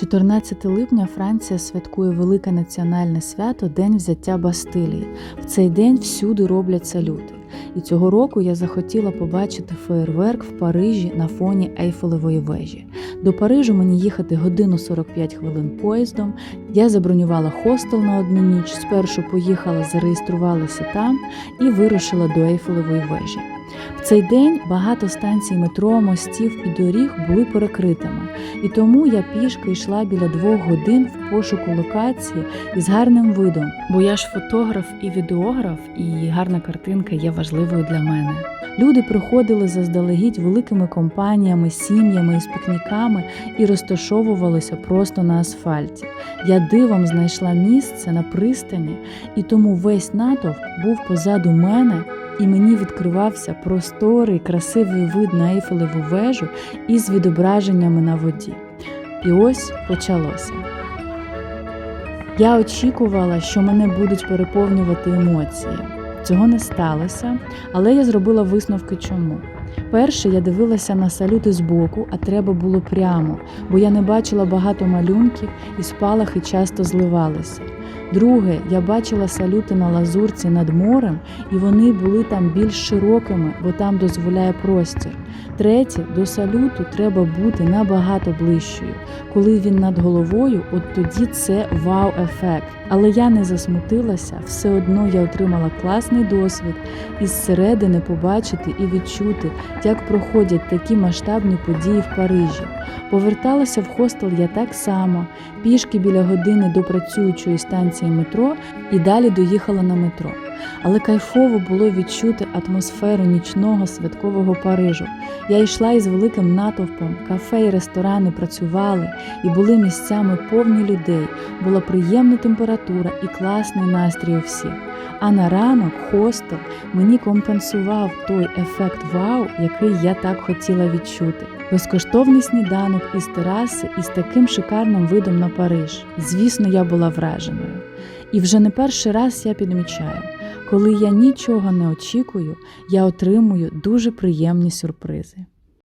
14 липня Франція святкує велике національне свято День взяття Бастилії. В цей день всюди роблять салюти. І цього року я захотіла побачити феєрверк в Парижі на фоні Ейфелевої вежі. До Парижу мені їхати годину 45 хвилин поїздом. Я забронювала хостел на одну ніч. Спершу поїхала, зареєструвалася там і вирушила до Ейфелевої вежі. В цей день багато станцій метро, мостів і доріг були перекритими, і тому я пішки йшла біля двох годин в пошуку локації із гарним видом, бо я ж фотограф і відеограф, і гарна картинка є важливою для мене. Люди приходили заздалегідь великими компаніями, сім'ями і з пікніками і розташовувалися просто на асфальті. Я дивом знайшла місце на пристані, і тому весь натовп був позаду мене і мені відкривався просторий, красивий вид на Ейфелеву вежу із відображеннями на воді. І ось почалося. Я очікувала, що мене будуть переповнювати емоції. Цього не сталося, але я зробила висновки чому. Перше, я дивилася на салюти збоку, а треба було прямо, бо я не бачила багато малюнків і спалахи часто зливалися. Друге, я бачила салюти на лазурці над морем, і вони були там більш широкими, бо там дозволяє простір. Третє, до салюту треба бути набагато ближчою. Коли він над головою, от тоді це вау-ефект. Але я не засмутилася, все одно я отримала класний досвід і зсередини побачити і відчути, як проходять такі масштабні події в Парижі. Поверталася в хостел я так само, пішки біля години до працюючої станції метро і далі доїхала на метро. Але кайфово було відчути атмосферу нічного святкового Парижу. Я йшла із великим натовпом, кафе і ресторани працювали і були місцями повні людей. Була приємна температура і класний настрій у всіх. А на ранок хостел мені компенсував той ефект вау, який я так хотіла відчути. Безкоштовний сніданок із тераси із таким шикарним видом на Париж. Звісно, я була враженою. І вже не перший раз я підмічаю, коли я нічого не очікую, я отримую дуже приємні сюрпризи.